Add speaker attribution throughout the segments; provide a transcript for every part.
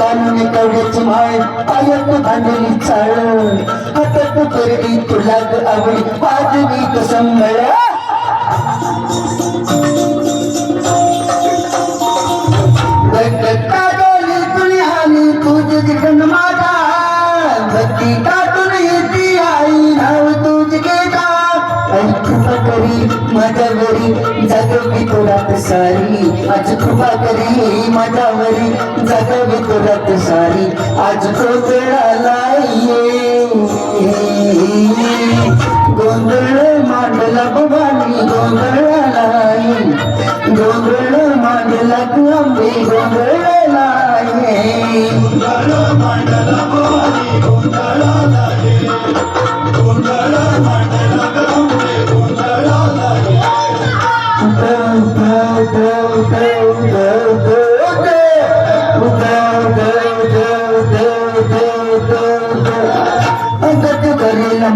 Speaker 1: कानून कवड्याची माळ पायात बांधली चाळ हातात करडी तुला आवडी वाजवी कृपा करी माझ्यावरी जागवी तुरात सारी आज कृपा करी माझ्यावरी जागवी तुरात सारी आज तो वेळाला ये गोंधळ मांडला भवानी गोंधळाला ये. गोंधळ मांडला तू आंबे गोंधळाला ये.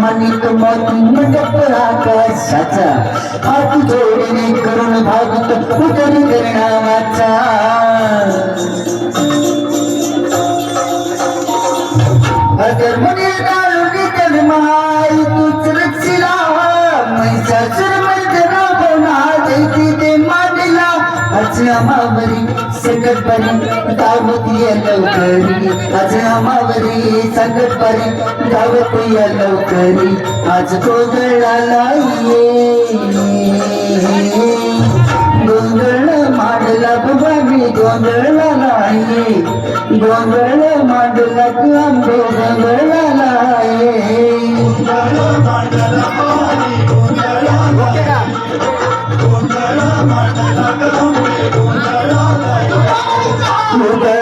Speaker 1: मानिक मोती मंडप आकाशाचा हात जोडीने करून भागत उदरी करणावाचा आजल्या मावरी सकट परी दावत या लवकरी. आजल्या मावरी सकट परी दावत या लवकरी. आज गोंधळाला गोंधळ मांडला बाबा मी गोंधळला नाही गोंधळ मांडला तू आंबो गोंधळला नाही Chuta